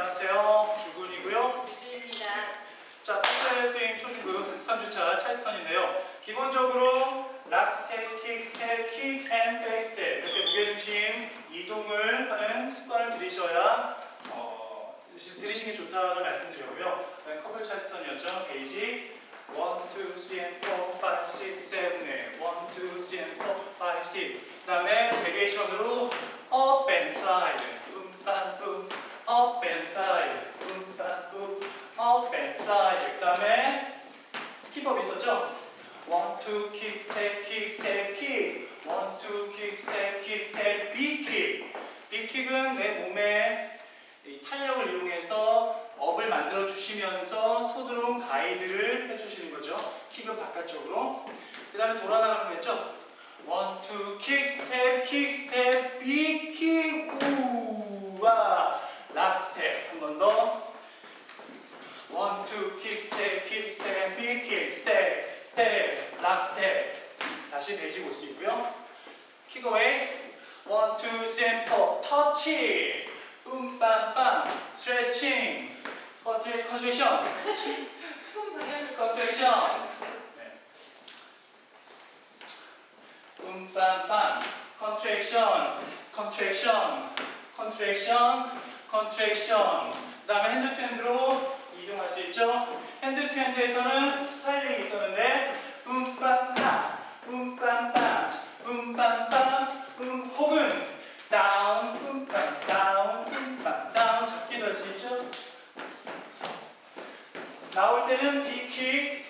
안녕하세요. 주군이고요. 유주입니다. 자, 펜타일 스윙 초중급 3주차 찰스턴인데요. 기본적으로 락 스텝, 킥 스텝, 킥앤 페이스 스텝 이렇게 무게중심 이동을 하는 습관을 들이셔야 어, 들이시는 게 좋다는 말씀드렸고요. 네, 커플 찰스턴이었죠. 베이지 1, 2, 3, 4, 5, 6, 7, 8 1, 2, 3, 4, 5, 6 그 다음에 베게이션으로 up and side 뿜빰뿜 up and side 뿜빰뿜 up and side 그 다음에 스킵업 있었죠? 1, 2, kick, step, kick, step, kick 1, 2, kick, step, kick, step, big kick 빅 킥은 내이 탄력을 이용해서 업을 만들어 주시면서 손으로 가이드를 해주시는 거죠. 킥은 바깥쪽으로. 그 다음에 돌아나가는 거 했죠? 원, 투, 킥, 스텝, 킥, 스텝, 빅 킥, 우와, 락 스텝. 한 번 더. 원, 투, 킥, 스텝, 킥, 스텝, 빅 킥, 스텝, 스텝, 락 스텝. 다시 베이직 올수 있고요. 킥 어웨이. 원, 투, 셋, 포, 터치. 뿜빰빰, 스트레칭, 컨트랙, 컨트랙션, 품 방향을 컨트랙션. 네. 뿜빰빰, 컨트랙션, 컨트랙션, 컨트랙션, 컨트랙션. 그 다음에 핸드 투 핸드로 이동할 수 있죠. 핸드 투 핸드에서는 스타일링이 있었는데 뿜빰빰, 뿜빰빰, 뿜빰빰, 뿜 혹은 다운, 뿜빰, 다운, 뿜빰, 다운 잡기도 할 수 있죠. 나올 때는 B킥,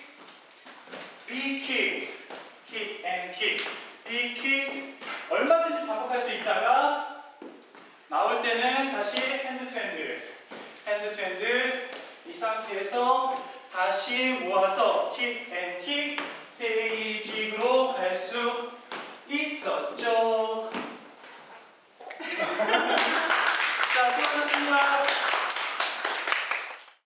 B킥, 킥 앤 킥, B킥 얼마든지 반복할 수 있다가 나올 때는 다시 해서 다시 모아서 킵앤킵 페이직으로 갈 수 있었죠.